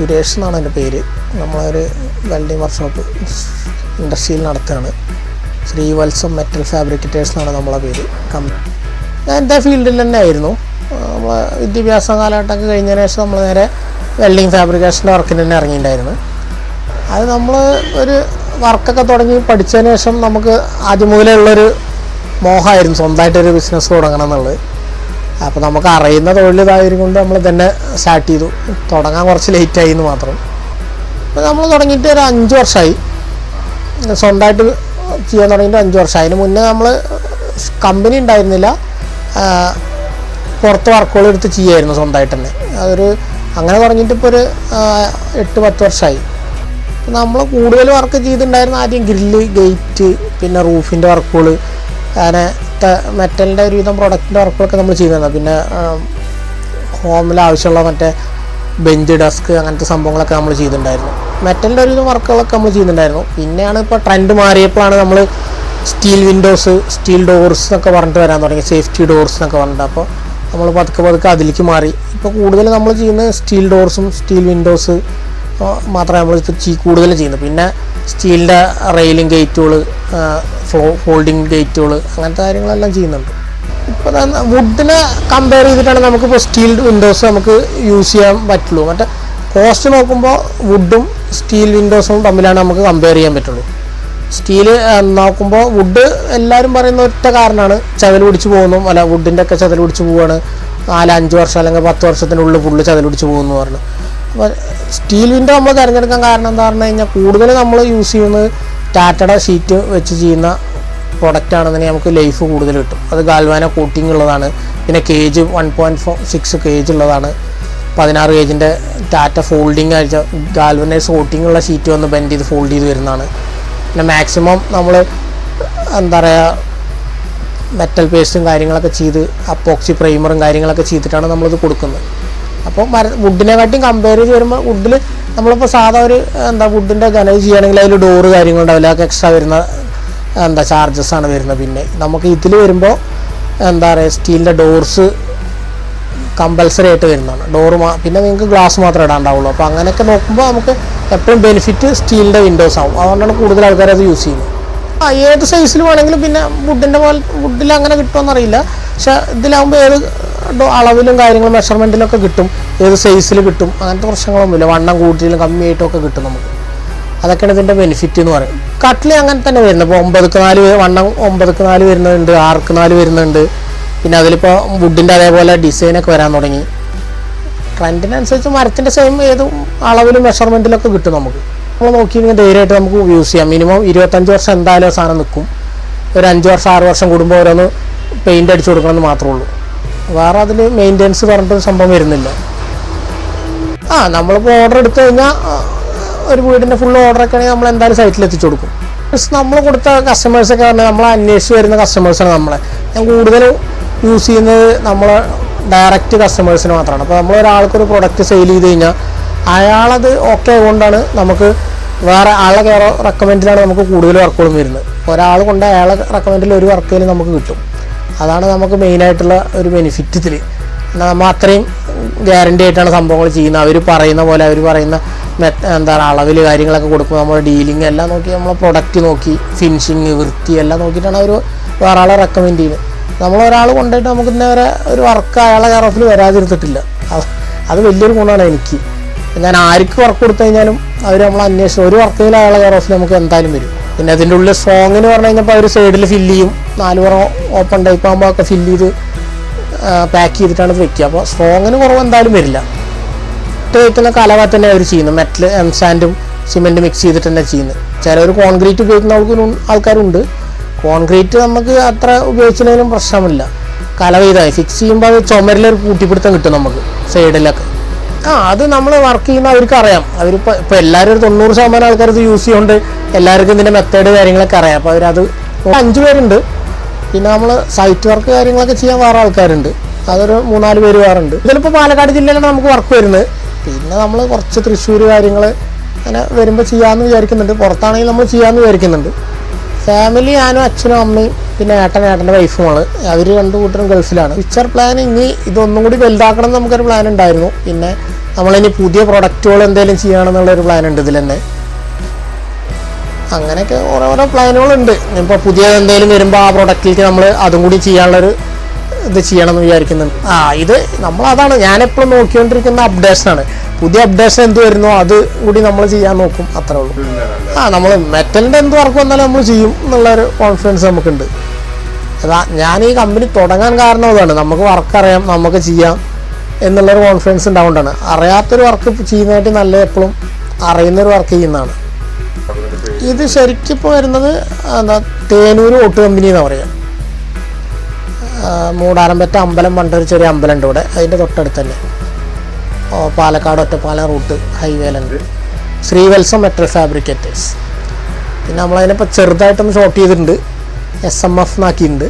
സുരേഷ് എന്നാണ് എന്റെ പേര്. നമ്മളൊരു വെൽഡിങ് വർക്ക്ഷോപ്പ് ഇൻഡസ്ട്രിയിൽ നടത്തുകയാണ്. ശ്രീവത്സം മെറ്റൽ ഫാബ്രിക്കേറ്റേഴ്സ് എന്നാണ് നമ്മളെ പേര്. കമ്പനി ഞാൻ എന്റെ ഫീൽഡിൽ തന്നെ ആയിരുന്നു. നമ്മൾ വിദ്യാഭ്യാസ കാലഘട്ടമൊക്കെ കഴിഞ്ഞതിന് ശേഷം നമ്മൾ നേരെ വെൽഡിങ് ഫാബ്രിക്കേഷന്റെ വർക്കിന് തന്നെ ഇറങ്ങിയിട്ടുണ്ടായിരുന്നു. അത് നമ്മൾ ഒരു വർക്കൊക്കെ തുടങ്ങി പഠിച്ചതിന് ശേഷം നമുക്ക് ആദ്യം മുതലേ ഉള്ളൊരു മോഹമായിരുന്നു. സ്വന്തമായിട്ടൊരു ബിസിനസ് തുടങ്ങണം എന്നുള്ളത്. അപ്പോൾ നമുക്ക് അറിയുന്ന തൊഴിലിതായത് കൊണ്ട് നമ്മൾ തന്നെ സ്റ്റാർട്ട് ചെയ്തു. തുടങ്ങാൻ കുറച്ച് ലേറ്റായി എന്ന് മാത്രം. അപ്പോൾ നമ്മൾ തുടങ്ങിയിട്ട് ഒരു അഞ്ച് വർഷമായി സ്വന്തമായിട്ട് ചെയ്യാൻ തുടങ്ങിയിട്ട് അഞ്ച് വർഷം അതിന് മുന്നേ നമ്മൾ കമ്പനി ഉണ്ടായിരുന്നില്ല. പുറത്ത് വർക്കുകൾ എടുത്ത് ചെയ്യുമായിരുന്നു സ്വന്തമായിട്ട് തന്നെ. അതൊരു അങ്ങനെ തുടങ്ങിയിട്ട് ഇപ്പോൾ ഒരു എട്ട് പത്ത് വർഷമായി നമ്മൾ കൂടുതൽ വർക്ക് ചെയ്തിട്ടുണ്ടായിരുന്ന ആദ്യം ഗ്രില്ല് ഗേറ്റ് പിന്നെ റൂഫിന്റെ വർക്കുകൾ അങ്ങനെ മെറ്റലിന്റെ ഒരുവിധം പ്രൊഡക്റ്റിന്റെ വർക്കുകളൊക്കെ നമ്മൾ ചെയ്യുന്നതാണ്. പിന്നെ ഹോമിൽ ആവശ്യമുള്ള മറ്റേ ബെഞ്ച് ഡെസ്ക് അങ്ങനത്തെ സംഭവങ്ങളൊക്കെ നമ്മൾ ചെയ്തിട്ടുണ്ടായിരുന്നു. മെറ്റലിന്റെ ഒരുവിധം വർക്കുകളൊക്കെ നമ്മൾ ചെയ്യുന്നുണ്ടായിരുന്നു പിന്നെയാണ് ഇപ്പോൾ ട്രെൻഡ് മാറിയപ്പോഴാണ് നമ്മൾ സ്റ്റീൽ വിൻഡോസ് സ്റ്റീൽ ഡോർസ് എന്നൊക്കെ പറഞ്ഞിട്ട് വരാൻ തുടങ്ങി. സേഫ്റ്റി ഡോർസ് എന്നൊക്കെ പറഞ്ഞിട്ട്. അപ്പോൾ നമ്മൾ പതുക്കെ പതുക്കെ അതിലേക്ക് മാറി. ഇപ്പോൾ കൂടുതൽ നമ്മൾ ചെയ്യുന്നത് സ്റ്റീൽ ഡോർസും സ്റ്റീൽ വിൻഡോസ് മാത്രമേ നമ്മൾ ഇപ്പോൾ കൂടുതൽ ചെയ്യുന്നത്. പിന്നെ സ്റ്റീലിന്റെ റെയിലിംഗ് ഗേറ്റുകൾ ഫോൾഡിങ് ഗേറ്റുകൾ അങ്ങനത്തെ കാര്യങ്ങളെല്ലാം ചെയ്യുന്നുണ്ട്. ഇപ്പോൾ വുഡിനെ കമ്പയർ ചെയ്തിട്ടാണ് നമുക്കിപ്പോൾ സ്റ്റീൽ വിൻഡോസ് നമുക്ക് യൂസ് ചെയ്യാൻ പറ്റുള്ളൂ. മറ്റേ കോസ്റ്റ് നോക്കുമ്പോൾ വുഡും സ്റ്റീൽ വിൻഡോസും തമ്മിലാണ് നമുക്ക് കമ്പയർ ചെയ്യാൻ പറ്റുള്ളൂ. സ്റ്റീൽ നോക്കുമ്പോൾ വുഡ് എല്ലാവരും പറയുന്ന ഒറ്റ കാരണമാണ്. ചതൽ പിടിച്ച് പോകുന്നു. അല്ല വുഡിന്റെ ഒക്കെ ചതൽ പിടിച്ച് പോവുകയാണ് നാല് അഞ്ച് വർഷം അല്ലെങ്കിൽ പത്ത് വർഷത്തിനുള്ളിൽ ഫുള്ള് ചതൽ പിടിച്ച് പോകുന്നു പറഞ്ഞു. സ്റ്റീൽ വിൻഡോ നമ്മൾ തിരഞ്ഞെടുക്കാൻ കാരണം എന്താ പറഞ്ഞു കഴിഞ്ഞാൽ കൂടുതൽ നമ്മൾ യൂസ് ചെയ്യുന്നത് ടാറ്റയുടെ ഷീറ്റ് വെച്ച് ചെയ്യുന്ന പ്രൊഡക്റ്റ് ആണെന്നുണ്ടെങ്കിൽ നമുക്ക് ലൈഫ് കൂടുതൽ കിട്ടും. അത് ഗാൽവാന കോട്ടിംഗ് ഉള്ളതാണ്. പിന്നെ gauge one point four six gauge ഉള്ളതാണ്. പതിനാറ് കേജിന്റെ ടാറ്റ ഫോൾഡിങ് അയച്ച ഗാൽവനൈസ് കോട്ടിംഗ് ഉള്ള ഷീറ്റ് വന്ന് ബെൻഡ് ചെയ്ത് ഫോൾഡ് ചെയ്ത് വരുന്നതാണ്. പിന്നെ മാക്സിമം നമ്മൾ എന്താ പറയുക മെറ്റൽ പേസ്റ്റും കാര്യങ്ങളൊക്കെ ചെയ്ത് അപ്പോക്സി പ്രൈമറും കാര്യങ്ങളൊക്കെ ചെയ്തിട്ടാണ് നമ്മളിത് കൊടുക്കുന്നത്. അപ്പോൾ മര വുഡിനെക്കാട്ടിയും കമ്പയർ ചെയ്ത് വരുമ്പോൾ വുഡിൽ നമ്മളിപ്പോൾ സാധാ ഒരു എന്താ വുഡിന്റെ ഘനത് ചെയ്യുകയാണെങ്കിൽ അതിൽ ഡോറ് കാര്യങ്ങളുണ്ടാവില്ല? അതൊക്കെ എക്സ്ട്രാ വരുന്ന എന്താ ചാർജസ് ആണ് വരുന്നത്. പിന്നെ നമുക്ക് ഇതിൽ വരുമ്പോൾ എന്താ പറയുക സ്റ്റീലിന്റെ ഡോർസ് കമ്പൽസറി ആയിട്ട് വരുന്നതാണ്. ഡോറ് മാ പിന്നെ നിങ്ങൾക്ക് ഗ്ലാസ് മാത്രമേ ഇടാണ്ടാവുള്ളൂ. അപ്പോൾ അങ്ങനെയൊക്കെ നോക്കുമ്പോൾ നമുക്ക് എപ്പോഴും ബെനിഫിറ്റ് സ്റ്റീലിന്റെ വിൻഡോസ് ആവും. അതുകൊണ്ടാണ് കൂടുതൽ ആൾക്കാർ അത് യൂസ് ചെയ്യുന്നത്. ഏത് സൈസിൽ വേണമെങ്കിലും പിന്നെ വുഡിന്റെ പോലെ വുഡിൽ അങ്ങനെ കിട്ടുമെന്ന് അറിയില്ല പക്ഷെ ഇതിലാകുമ്പോൾ ഏത് അളവിലും കാര്യങ്ങളും മെഷർമെന്റിലൊക്കെ കിട്ടും. ഏത് സൈസിൽ കിട്ടും. അങ്ങനത്തെ പ്രശ്നങ്ങളൊന്നുമില്ല. വണ്ണം കൂട്ടിയിലും കമ്മിയായിട്ടും ഒക്കെ കിട്ടും നമുക്ക്. അതൊക്കെയാണ് ഇതിന്റെ ബെനിഫിറ്റ് എന്ന് പറയും. കട്ടിൽ അങ്ങനെ തന്നെ വരുന്നത്. ഇപ്പോൾ ഒമ്പതുക്ക് നാല് വണ്ണം ഒമ്പതുക്ക് നാല് വരുന്നുണ്ട്. ആർക്ക് നാല് വരുന്നുണ്ട്. പിന്നെ അതിലിപ്പോൾ വുഡിന്റെ അതേപോലെ ഡിസൈനൊക്കെ വരാൻ തുടങ്ങി. ട്രെൻഡിനനുസരിച്ച് മരത്തിന്റെ സെയിം ഏത് അളവിലും മെഷർമെന്റിലൊക്കെ കിട്ടും നമുക്ക്. നമ്മൾ നോക്കി കഴിഞ്ഞാൽ ധൈര്യമായിട്ട് നമുക്ക് യൂസ് ചെയ്യാം. മിനിമം ഇരുപത്തഞ്ച് വർഷം എന്തായാലും സാധനം നിൽക്കും. ഒരു അഞ്ച് വർഷം ആറ് വർഷം കൂടുമ്പോൾ ഓരോന്ന് പെയിന്റ് അടിച്ചു കൊടുക്കണമെന്ന് മാത്രമേ ഉള്ളൂ. വേറെ അതിൽ മെയിന്റെനൻസ് പറഞ്ഞിട്ടൊരു സംഭവം വരുന്നില്ല. ആ നമ്മളിപ്പോൾ ഓർഡർ എടുത്തു കഴിഞ്ഞാൽ ഒരു വീടിന്റെ ഫുൾ ഓർഡറൊക്കെ ആണെങ്കിൽ നമ്മൾ എന്തായാലും സൈറ്റിൽ എത്തിച്ചു കൊടുക്കും. നമ്മൾ കൊടുത്ത കസ്റ്റമേഴ്സൊക്കെ പറഞ്ഞാൽ നമ്മൾ അന്വേഷിച്ച് വരുന്ന കസ്റ്റമേഴ്സാണ് നമ്മളെ. ഞാൻ കൂടുതലും യൂസ് ചെയ്യുന്നത് നമ്മൾ ഡയറക്റ്റ് കസ്റ്റമേഴ്സിന് മാത്രമാണ്. അപ്പോൾ നമ്മൾ ഒരാൾക്കൊരു പ്രൊഡക്റ്റ് സെയിൽ ചെയ്ത് കഴിഞ്ഞാൽ അയാളത് ഓക്കെ ആയതുകൊണ്ടാണ് നമുക്ക് വേറെ ആളെ റെക്കമെൻഡിലാണ് നമുക്ക് കൂടുതൽ വർക്കുകളും വരുന്നത്. ഒരാൾ കൊണ്ട് അയാളെ റെക്കമെൻഡിൽ ഒരു വർക്കിൽ നമുക്ക് കിട്ടും. അതാണ് നമുക്ക് മെയിനായിട്ടുള്ള ഒരു ബെനിഫിറ്റ് ഇതിൽ നമ്മൾ അത്രയും ഗ്യാരണ്ടി ആയിട്ടാണ് സംഭവങ്ങൾ ചെയ്യുന്നത്. അവർ പറയുന്ന പോലെ അവർ പറയുന്ന എന്താണ് അളവിൽ കാര്യങ്ങളൊക്കെ കൊടുക്കും നമ്മുടെ ഡീലിംഗ് എല്ലാം നോക്കി നമ്മൾ പ്രൊഡക്റ്റ് നോക്കി ഫിനിഷിങ് വൃത്തി എല്ലാം നോക്കിയിട്ടാണ് അവർ വേറെ റെക്കമെൻഡ് ചെയ്യുന്നത്. നമ്മൾ ഒരാൾ കൊണ്ടുപോയിട്ട് നമുക്ക് ഇന്നേ വരെ ഒരു വർക്ക് അയാളെ കെയർ വരാതിരുത്തിട്ടില്ല. അത് വലിയൊരു ഗുണമാണ് എനിക്ക്. ഞാൻ ആർക്ക് വർക്ക് കൊടുത്തു കഴിഞ്ഞാലും അവർ നമ്മൾ അന്വേഷിച്ച് ഒരു വർക്കിൽ അയാളെ കെയർ നമുക്ക് എന്തായാലും വരും. പിന്നെ അതിന്റെ ഉള്ളിൽ സോങ്ങിന് പറഞ്ഞു കഴിഞ്ഞപ്പോൾ അവർ സൈഡിൽ ഫില്ല് ചെയ്യും. നാല് പുറം ഓപ്പൺ ടൈപ്പ് ആകുമ്പോൾ ഒക്കെ ഫില്ല് ചെയ്ത് പാക്ക് ചെയ്തിട്ടാണ് ഇത് വെക്കുക. അപ്പോൾ സ്ട്രോങ്ങിന് കുറവ് എന്തായാലും വരില്ല. ഇട്ട് കലവാറ്റ് തന്നെ അവർ ചെയ്യുന്നത് മെറ്റൽ എം സാൻഡും സിമെന്റ് മിക്സ് ചെയ്തിട്ട് തന്നെ ചെയ്യുന്നത് ചിലർ കോൺക്രീറ്റ് ഉപയോഗിക്കുന്ന ആൾക്കാരും ആൾക്കാരുണ്ട്. കോൺക്രീറ്റ് നമുക്ക് അത്ര ഉപയോഗിച്ചില്ലെങ്കിലും പ്രശ്നമില്ല. കലവ ഇതായി. ഫിക്സ് ചെയ്യുമ്പോൾ അത് ചുമരിലൊരു കൂട്ടിപ്പിടുത്തം കിട്ടും നമുക്ക് സൈഡിലൊക്കെ ആ അത് നമ്മൾ വർക്ക് ചെയ്യുന്ന അവർക്ക് അറിയാം. അവരിപ്പോൾ ഇപ്പോൾ എല്ലാവരും ഒരു തൊണ്ണൂറ് ശതമാനം ആൾക്കാർ ഇത് യൂസ് ചെയ്യുകൊണ്ട് എല്ലാവർക്കും ഇതിന്റെ മെത്തേഡ് കാര്യങ്ങളൊക്കെ അറിയാം. അപ്പോൾ അവരത് അഞ്ച് പേരുണ്ട്. പിന്നെ നമ്മൾ സൈറ്റ് വർക്ക് കാര്യങ്ങളൊക്കെ ചെയ്യാൻ വേറെ ആൾക്കാരുണ്ട്. അതൊരു മൂന്നാൽ പേര് വേറെ ഉണ്ട് ഇതിലിപ്പോൾ പാലക്കാട് ജില്ലയിലാണ് നമുക്ക് വർക്ക് വരുന്നത്. പിന്നെ നമ്മൾ കുറച്ച് തൃശ്ശൂർ കാര്യങ്ങൾ അങ്ങനെ വരുമ്പോൾ ചെയ്യാമെന്ന് വിചാരിക്കുന്നുണ്ട്. പുറത്താണെങ്കിൽ നമ്മൾ ചെയ്യാമെന്ന് വിചാരിക്കുന്നുണ്ട്. ഫാമിലി ഞാനും അച്ഛനും അമ്മയും പിന്നെ ഏട്ടൻ ഏട്ടന്റെ വൈഫുമാണ് അവർ രണ്ടു കൂട്ടരും ഗൾഫിലാണ്. ഫ്യൂച്ചർ പ്ലാൻ ഇനി ഇതൊന്നും കൂടി വലുതാക്കണം എന്ന് നമുക്കൊരു പ്ലാൻ ഉണ്ടായിരുന്നു. പിന്നെ നമ്മളിനി പുതിയ പ്രൊഡക്റ്റുകൾ എന്തെങ്കിലും ചെയ്യണമെന്നുള്ളൊരു പ്ലാൻ ഉണ്ട് ഇതിൽ തന്നെ അങ്ങനെയൊക്കെ ഓരോരോ പ്ലാനുകളുണ്ട്. ഇപ്പോൾ പുതിയ എന്തെങ്കിലും വരുമ്പോൾ ആ പ്രൊഡക്റ്റിലേക്ക് നമ്മൾ അതും കൂടി ചെയ്യാനുള്ളൊരു ഇത് ചെയ്യണം എന്ന് വിചാരിക്കുന്നുണ്ട്. ആ ഇത് നമ്മൾ നമ്മളതാണ് ഞാനെപ്പോഴും നോക്കിക്കൊണ്ടിരിക്കുന്ന അപ്ഡേഷനാണ് പുതിയ അപ്ഡേഷൻ എന്ത് വരുന്നോ അത് കൂടി നമ്മൾ ചെയ്യാൻ നോക്കും അത്രേ ഉള്ളൂ. ആ നമ്മൾ മെറ്റലിന്റെ എന്ത് വർക്ക് വന്നാലും നമ്മൾ ചെയ്യും എന്നുള്ളൊരു കോൺഫിഡൻസ് നമുക്കുണ്ട്. അതാ ഞാൻ ഈ കമ്പനി തുടങ്ങാൻ കാരണം അതാണ്. നമുക്ക് വർക്ക് അറിയാം നമുക്ക് ചെയ്യാം എന്നുള്ളൊരു കോൺഫിഡൻസ് ഉണ്ടാവുകൊണ്ടാണ് അറിയാത്തൊരു വർക്ക് ചെയ്യുന്നതായിട്ട് നല്ല എപ്പോഴും അറിയുന്നൊരു വർക്ക് ചെയ്യുന്നതാണ്. ഇത് ശരിക്കും വരുന്നത് എന്താ തേനൂർ ഓട്ട് കമ്പനി എന്ന് പറയുക മൂടാരമ്പറ്റ അമ്പലം പണ്ടൊരു ചെറിയ അമ്പലം ഉണ്ട് ഇവിടെ. അതിന്റെ തൊട്ടടുത്ത് തന്നെ പാലക്കാട് ഒറ്റപ്പാല റൂട്ട് ഹൈവേയിലുണ്ട് ശ്രീവത്സം മെറ്റൽ ഫാബ്രിക്കേറ്റേഴ്സ്. പിന്നെ നമ്മളതിനിപ്പോൾ ചെറുതായിട്ടൊന്ന് ഷോർട്ട് ചെയ്തിട്ടുണ്ട്. S M F എന്നാക്കിയിട്ടുണ്ട്